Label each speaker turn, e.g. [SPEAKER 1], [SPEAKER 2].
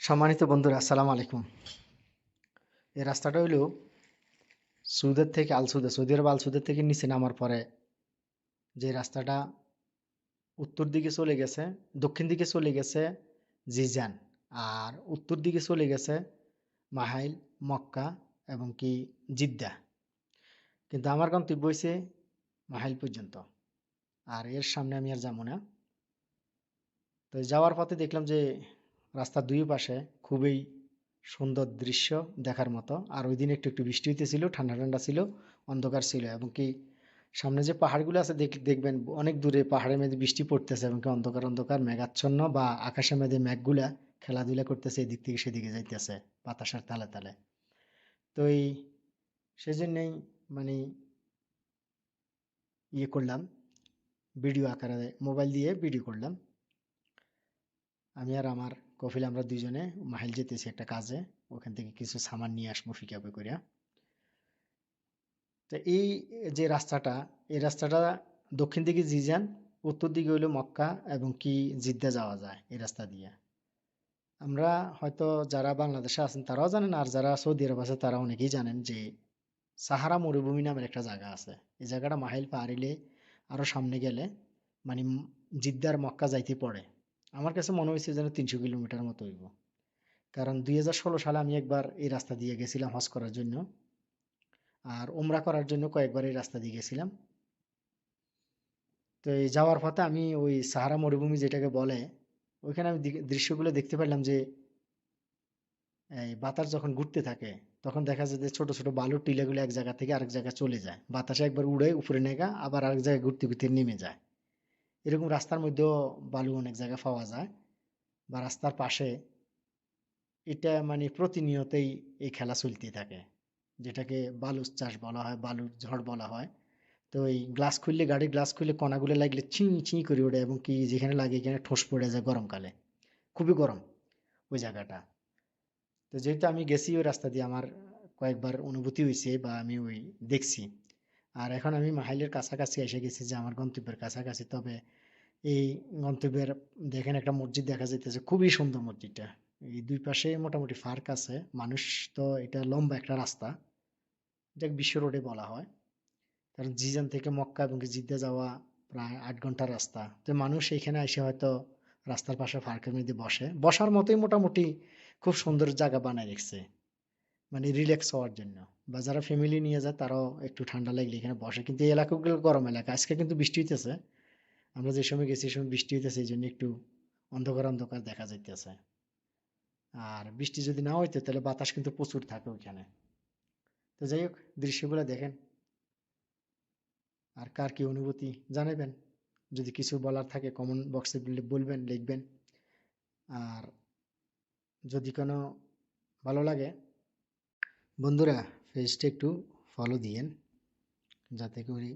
[SPEAKER 1] সম্মানিত বন্ধুরা, আসসালামু আলাইকুম। এই রাস্তাটা হইল সুদের থেকে আলসুদে, সৌদি আরব আলসুদের থেকে নিচে নামার পরে যে রাস্তাটা উত্তর দিকে চলে গেছে, দক্ষিণ দিকে চলে গেছে জিজান আর উত্তর দিকে চলে গেছে মাহাইল, মক্কা এবং কি জিদ্দা। কিন্তু আমার গন্তব্য হয়েছে মাহাইল পর্যন্ত আর এর সামনে আমি আর যাব না। তো যাওয়ার পথে দেখলাম যে রাস্তার দুই পাশে খুবই সুন্দর দৃশ্য দেখার মতো। আর ওই দিন একটু একটু বৃষ্টি হইতেছিল, ঠান্ডা ঠান্ডা ছিল, অন্ধকার ছিল এবং কি সামনে যে পাহাড়গুলো আছে দেখ- দেখবেন অনেক দূরে পাহাড়ের মধ্যে বৃষ্টি পড়তেছে এবং কি অন্ধকার অন্ধকার, মেঘাচ্ছন্ন বা আকাশের মধ্যে মেঘগুলা খেলাধুলা করতেছে, এদিক থেকে সেদিকে যাইতেছে বাতাসের তালে তালে। তো এই সেজন্যই মানে ইয়ে করলাম, ভিডিও আকারে, মোবাইল দিয়ে ভিডিও করলাম। আমি আর আমার কফিল আমরা দুইজনে মাহিল যেতেছি একটা কাজে, ওখান থেকে কিছু সামান নিয়ে আসব ফিকাপে করিয়া তো এই যে রাস্তাটা, এই রাস্তাটা দক্ষিণ দিকে জিজান, উত্তর দিকে হইল মক্কা এবং কি জিদ্দা যাওয়া যায় এই রাস্তা দিয়ে। আমরা হয়তো যারা বাংলাদেশে আছেন তারাও জানেন, আর যারা সৌদি আরব আছে তারা অনেকেই জানেন যে সাহারা মরুভূমি নামের একটা জায়গা আছে। এই জায়গাটা মাহিল পাহাড়িলে আরও সামনে গেলে মানে জিদ্দার মক্কা যাইতে পড়ে। আমার কাছে মনে হয়েছে যেন তিনশো কিলোমিটার মতো হইব। কারণ দুই হাজার ষোলো সালে আমি একবার এই রাস্তা দিয়ে গেছিলাম হজ করার জন্য। আর উমরা করার জন্য কয়েকবার এই রাস্তা দিয়ে গেছিলাম। তো এই যাওয়ার পথে আমি ওই সাহারা মরুভূমি যেটাকে বলে, ওইখানে আমি দৃশ্যগুলো দেখতে পেলাম যে, এই বাতাস যখন ঘুরতে থাকে, তখন দেখা যায় যে ছোট ছোট বালুর টিলাগুলো এক জায়গা থেকে আরেক জায়গায় চলে যায়। বাতাসে একবার উড়ে উপরে নেগা আবার আরেক জায়গায় ঘুরতে ঘুরতে নেমে যায়। এরকম রাস্তার মধ্যেও বালু অনেক জায়গায় পাওয়া যায় বা রাস্তার পাশে এটা মানে প্রতিনিয়তই এই খেলা চলতে থাকে। যেটাকে বালুর চাষ বলা হয়, বালুর ঝড় বলা হয়। তো এই গ্লাস খুললে, গাড়ির গ্লাস খুললে কণাগুলো লাগলে চিঁ চিঁ করে ওঠে এবং কি যেখানে লাগে এখানে ঠোস পড়ে যায় গরমকালে। খুবই গরম ওই জায়গাটা। তো যেহেতু আমি গেছি ওই রাস্তা দিয়ে, আমার কয়েকবার অনুভূতি হয়েছে বা আমি ওই দেখছি। আর এখন আমি মাহাইলের কাছাকাছি এসে গেছি যে আমার গন্তব্যের কাছাকাছি। তবে এই গন্তব্যের দেখেন একটা মসজিদ দেখা যাইতেছে, খুবই সুন্দর মসজিদটা। এই দুই পাশে মোটামুটি ফার্ক আছে, মানুষ তো এটা লম্বা একটা রাস্তা, এটা বিশ্ব রোডে বলা হয়। কারণ জিজান থেকে মক্কা এবং জিদ্দা যাওয়া প্রায় আট ঘণ্টার রাস্তা। তো মানুষ এইখানে এসে হয়তো রাস্তার পাশে ফার্কের মধ্যে বসে। বসার মতোই মোটামুটি খুব সুন্দর জায়গা বানায় রেখেছে। মানে রিল্যাক্স হওয়ার জন্য। বা যারা ফ্যামিলি নিয়ে যায়, তারাও একটু ঠান্ডা লাগলে এখানে বসে। কিন্তু এই এলাকাগুলো গরম এলাকা। আজকে কিন্তু বৃষ্টি হইতেছে। আমরা যে সময় গেছি সময় বৃষ্টি হইতেছে, এই জন্য একটু অন্ধকার অন্ধকার দেখা যাইতেছে। আর বৃষ্টি যদি না হইতো, তাহলে বাতাস কিন্তু প্রচুর থাকে ওইখানে। তো যাই হোক, দৃশ্যগুলো দেখেন। আর কার কি অনুভূতি, জানাবেন। যদি কিছু বলার থাকে কমেন্ট বক্সে বলবেন, লিখবেন। আর যদি কোনো ভালো লাগে বন্ধুরা পেজটা একটু ফলো দিয়েন যাতে করে